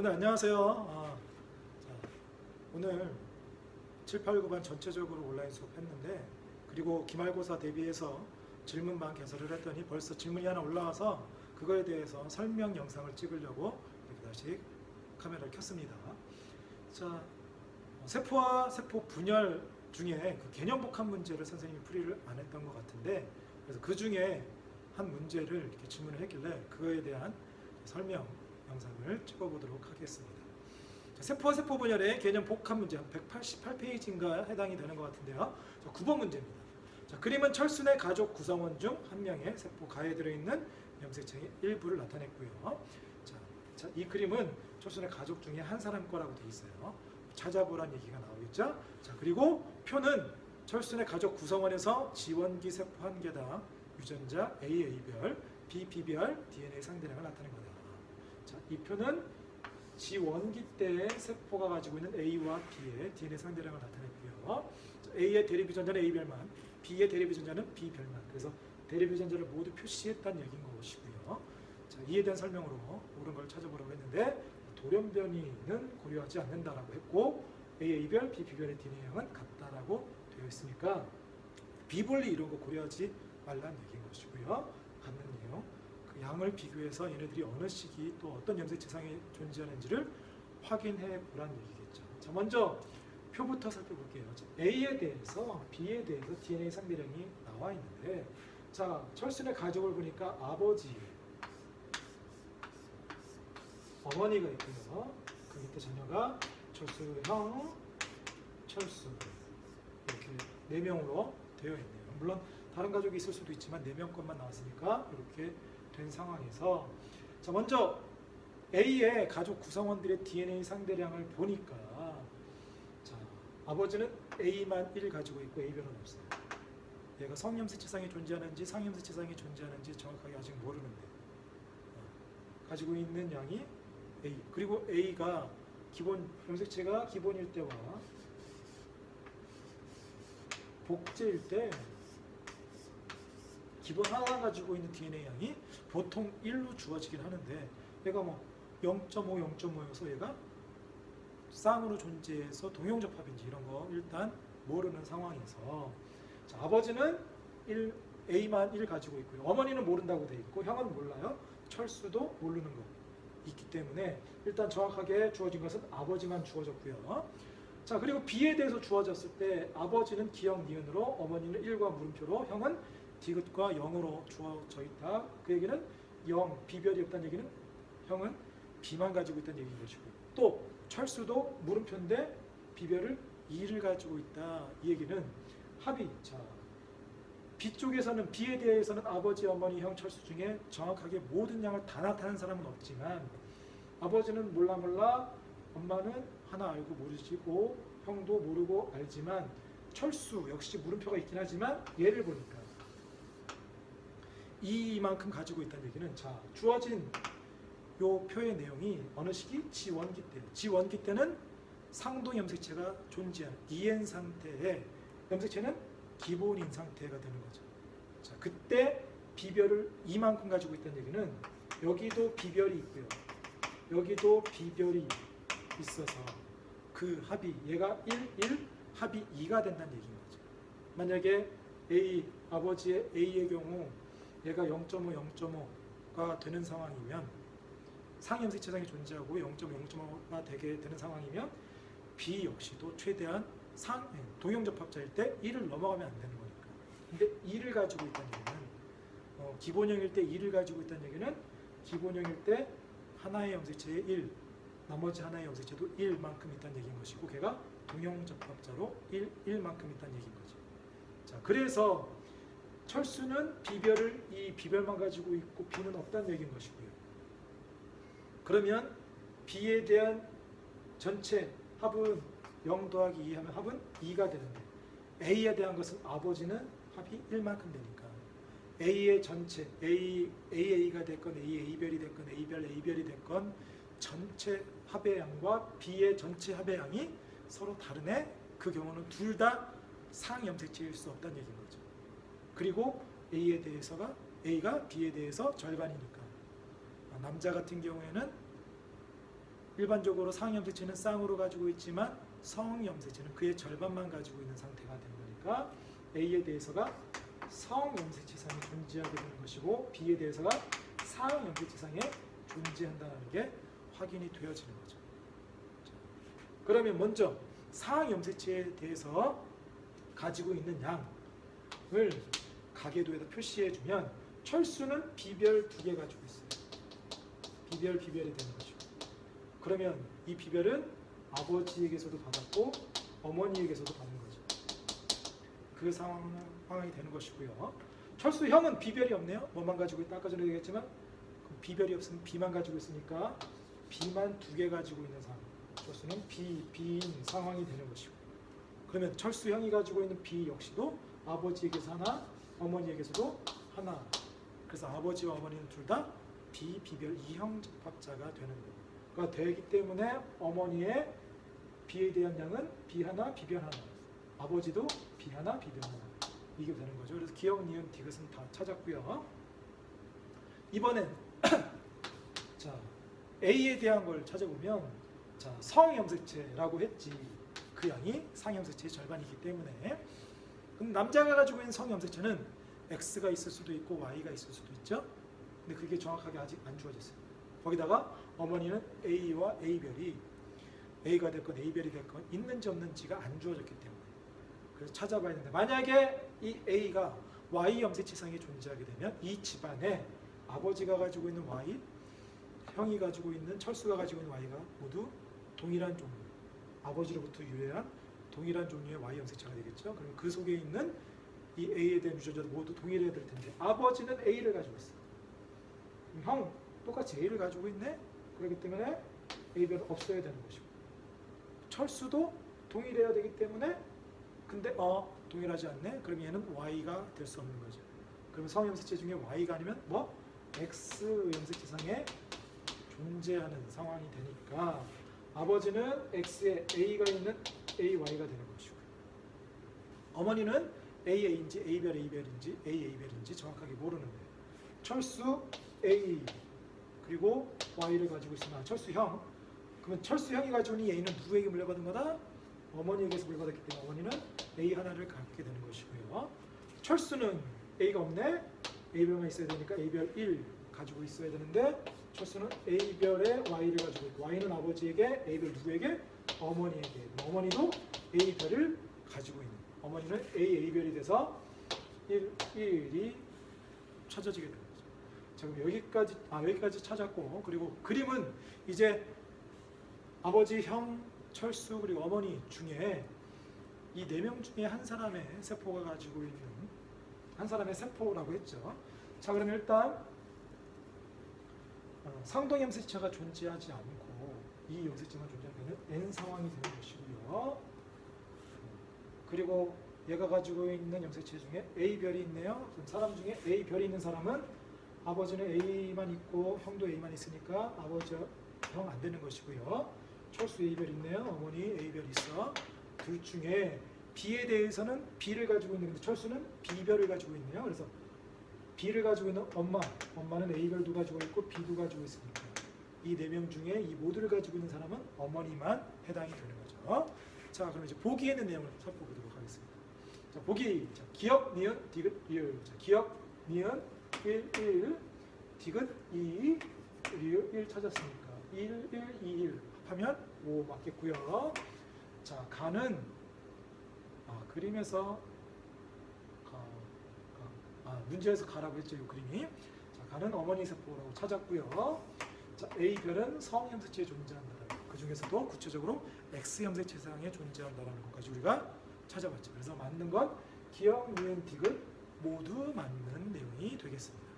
여러분들 안녕하세요. 아, 자, 오늘 7, 8, 9반 전체적으로 온라인 수업했는데 그리고 기말고사 대비해서 질문반 개설을 했더니 벌써 질문이 하나 올라와서 그거에 대해서 설명 영상을 찍으려고 이렇게 다시 카메라를 켰습니다. 자, 어, 세포와 세포 분열 중에 그 개념 복합 문제를 선생님이 풀이를 안 했던 것 같은데 그래서 그 중에 한 문제를 이렇게 질문을 했길래 그거에 대한 설명 영상을 찍어보도록 하겠습니다. 자, 세포와 세포 분열의 개념 복합 문제 한 188페이지인가 해당이 되는 것 같은데요. 자, 9번 문제입니다. 자, 그림은 철순의 가족 구성원 중 한 명의 세포 가에 들어있는 염색체의 일부를 나타냈고요. 자, 자, 이 그림은 철순의 가족 중에 한 사람 거라고 되어 있어요. 찾아보란 얘기가 나오겠죠. 자, 그리고 표는 철순의 가족 구성원에서 지원기 세포 한 개당 유전자 AA별, BB별 DNA 상대량을 나타낸 거다. 자, 이 표는 지원기 때 세포가 가지고 있는 A와 B의 DNA 상대량을 나타냈고요. 자, A의 대립 유전자는 A별만, B의 대립 유전자는 B별만. 그래서 대립 유전자를 모두 표시했다는 얘기인 것이고요. 자, 이에 대한 설명으로 옳은 걸 찾아보라고 했는데 돌연변이는 고려하지 않는다라고 했고 AA별, BB별의 DNA형은 같다라고 되어 있으니까 비분리 이런 거 고려하지 말라는 얘기인 것이고요. 양을 비교해서 얘네들이 어느 시기 또 어떤 염색체상이 존재하는지를 확인해 보라는 얘기겠죠. 자, 먼저 표부터 살펴볼게요. 자, A에 대해서 B에 대해서 DNA 상대량이 나와 있는데 자, 철순의 가족을 보니까 아버지 어머니가 있고요. 그 밑에 자녀가 철수 형, 철수 이렇게 네 명으로 되어 있네요. 물론 다른 가족이 있을 수도 있지만 네 명 것만 나왔으니까 이렇게 된 상황에서 자 먼저 A의 가족 구성원들의 DNA 상대량을 보니까 자 아버지는 A만 1 가지고 있고 A별은 없어요. 얘가 성염색체상이 존재하는지 상염색체상이 존재하는지 정확하게 아직 모르는데 어, 가지고 있는 양이 A 그리고 A가 기본 염색체가 기본일 때와 복제일 때 기본 하나 가지고 있는 DNA 양이 보통 1로 주어지긴 하는데 얘가 뭐 0.5, 0.5여서 얘가 쌍으로 존재해서 동용접합인지 이런 거 일단 모르는 상황에서 자, 아버지는 1, A만 1 가지고 있고요. 어머니는 모른다고 돼 있고 형은 몰라요. 철수도 모르는 거 있기 때문에 일단 정확하게 주어진 것은 아버지만 주어졌고요. 자 그리고 B에 대해서 주어졌을 때 아버지는 기역 니은으로 어머니는 1과 물음표로 형은 디귿과 0으로 주어져 있다. 그 얘기는 0, 비별이 없다는 얘기는 형은 B만 가지고 있다는 얘기인 것이고 또 철수도 물음표인데 비별을 2를 가지고 있다. 이 얘기는 합의. 자 B 쪽에서는 B에 대해서는 아버지, 어머니, 형, 철수 중에 정확하게 모든 양을 다 나타낸 사람은 없지만 아버지는 몰라 몰라 엄마는 하나 알고 모르시고 형도 모르고 알지만 철수 역시 물음표가 있긴 하지만 얘를 보니까 이만큼 가지고 있다는 얘기는 자 주어진 요 표의 내용이 어느 시기 지원기 때 지원기 때는 상동 염색체가 존재하는 이엔 상태에 염색체는 기본인 상태가 되는 거죠. 자 그때 비별을 이만큼 가지고 있다는 얘기는 여기도 비별이 있고요. 여기도 비별이 있어서 그 합이 얘가 1, 1 합이 2가 된다는 얘기인 거죠. 만약에 A 아버지의 A의 경우 얘가 0.5, 0.5가 되는 상황이면 상염색체상이 존재하고 0.0.5가 되게 되는 상황이면 B 역시도 최대한 상 동형 접합자일 때 1을 넘어가면 안 되는 거니까. 근데 2를 가지고 있다는 얘기는 어, 기본형일 때 2를 가지고 있다는 얘기는 기본형일 때 하나의 염색체의 1, 나머지 하나의 염색체도 1만큼 있다는 얘기인 것이고 걔가 동형 접합자로 1, 1만큼 있다는 얘기인 거죠. 자, 그래서 철수는 비별을 이 비별만 가지고 있고 B는 없다는 얘기인 것이고요. 그러면 B에 대한 전체 합은 0 더하기 2 하면 합은 2가 되는데 A에 대한 것은 아버지는 합이 1만큼 되니까 A의 전체 A AA가 됐건 AA별이 됐건 A별 A별이 됐건 전체 합의 양과 B의 전체 합의 양이 서로 다르네. 그 경우는 둘 다 상염색체일 수 없다는 얘기인 거죠. 그리고 A에 대해서가 A가 B에 대해서 절반이니까 아, 남자 같은 경우에는 일반적으로 상염색체는 쌍으로 가지고 있지만 성염색체는 그의 절반만 가지고 있는 상태가 되는 거니까 A에 대해서가 성염색체상이 존재하게 되는 것이고 B에 대해서가 상염색체상에 존재한다는 게 확인이 되어지는 거죠. 자, 그러면 먼저 상염색체에 대해서 가지고 있는 양을 가계도에다 표시해 주면 철수는 비별 두 개 가지고 있어요. 비별 비별이 되는 거죠. 그러면 이 비별은 아버지에게서도 받았고 어머니에게서도 받는 거죠. 그 상황, 상황이 되는 것이고요. 철수 형은 비별이 없네요. 뭐만 가지고 있다. 아까 전에 얘기했지만 그럼 비별이 없으면 비만 가지고 있으니까 비만 두 개 가지고 있는 상황. 철수는 비, 비인 상황이 되는 것이고. 그러면 철수 형이 가지고 있는 비 역시도 아버지에게서 하나, 어머니에게서도 하나. 그래서 아버지와 어머니는 둘 다 비비별 이형 집합자가 되는 거가 되기 때문에 어머니의 비에 대한 양은 비 하나, 비별 하나. 아버지도 비 하나, 비별 하나. 이게 되는 거죠. 그래서 기억, 니은, 디귿은 다 찾았고요. 이번엔 자 A에 대한 걸 찾아보면 자 성염색체라고 했지 그 양이 상염색체의 절반이기 때문에 그럼 남자가 가지고 있는 성염색체는 X가 있을 수도 있고 Y가 있을 수도 있죠. 근데 그게 정확하게 아직 안 주어졌어요. 거기다가 어머니는 A와 A별이 A가 됐건 A별이 됐건 있는지 없는지가 안 주어졌기 때문에 그래서 찾아봐야 되는데 만약에 이 A가 Y 염색체상에 존재하게 되면 이 집안에 아버지가 가지고 있는 Y, 형이 가지고 있는 철수가 가지고 있는 Y가 모두 동일한 종류, 아버지로부터 유래한 동일한 종류의 Y 염색체가 되겠죠. 그럼 그 속에 있는 이 A에 대한 유전자도 모두 동일해야 될 텐데 아버지는 A를 가지고 있어. 형 똑같이 A를 가지고 있네. 그렇기 때문에 A별은 없어야 되는 것이고 철수도 동일해야 되기 때문에 근데 어 동일하지 않네. 그럼 얘는 Y가 될 수 없는 거죠. 그러면 성염색체 중에 Y가 아니면 뭐 X 염색체상에 존재하는 상황이 되니까 아버지는 X에 A가 있는 AY가 되는 것이고 어머니는 AA인지 A별 A별인지 AA별인지 정확하게 모르는 거예요. 철수 A 그리고 Y를 가지고 있으면 철수형 그러면 철수형이 가지고 있는 A는 누구에게 물려받은 거다? 어머니에게서 물려받았기 때문에 어머니는 A 하나를 갖게 되는 것이고요. 철수는 A가 없네. A별만 있어야 되니까 A별 1 가지고 있어야 되는데 철수는 A별의 Y를 가지고 있고 Y는 아버지에게 A별 누구에게? 어머니에게. 어머니도 A별을 가지고 있는. 어머니는 A A별이 돼서 1, 1이 찾아지게 되는 거죠. 자 그럼 여기까지 아 여기까지 찾았고 그리고 그림은 이제 아버지, 형, 철수 그리고 어머니 중에 이 네 명 중에 한 사람의 세포가 가지고 있는 한 사람의 세포라고 했죠. 자 그러면 일단 어, 상동 염색체가 존재하지 않고 이 염색체만 존재하면 N 상황이 되는 것이고요. 그리고 얘가 가지고 있는 염색체 중에 A별이 있네요. 그럼 사람 중에 A별이 있는 사람은 아버지는 A만 있고 형도 A만 있으니까 아버지 형 안 되는 것이고요. 철수 A별 있네요. 어머니 A별 있어. 둘 중에 B에 대해서는 B를 가지고 있는데 철수는 B별을 가지고 있네요. 그래서 B를 가지고 있는 엄마, 엄마는 A별도 가지고 있고 B도 가지고 있으니까 이 네 명 중에 이 모두를 가지고 있는 사람은 어머니만 해당이 되는 거죠. 자, 그럼 이제 보기에 있는 내용을 살펴보도록 하겠습니다. 자, 보기 자, 기억, 니은, 디귿, 리을. 자, 기억, 니은, 1, 1, 디귿, 2, 리을 1 찾았으니까 1, 1, 2, 1 합하면 5 맞겠고요. 자, 가는 아, 그림에서 가, 가, 아, 문제에서 가라고 했죠, 이 그림이. 자, 가는 어머니 세포라고 찾았고요. 자, A별은 성염색체에 존재한다. 그 중에서도 구체적으로 X 염색체 상에 존재한다라는 것까지 우리가 찾아봤죠. 그래서 맞는 건 기억, 니은, 디귿 모두 맞는 내용이 되겠습니다.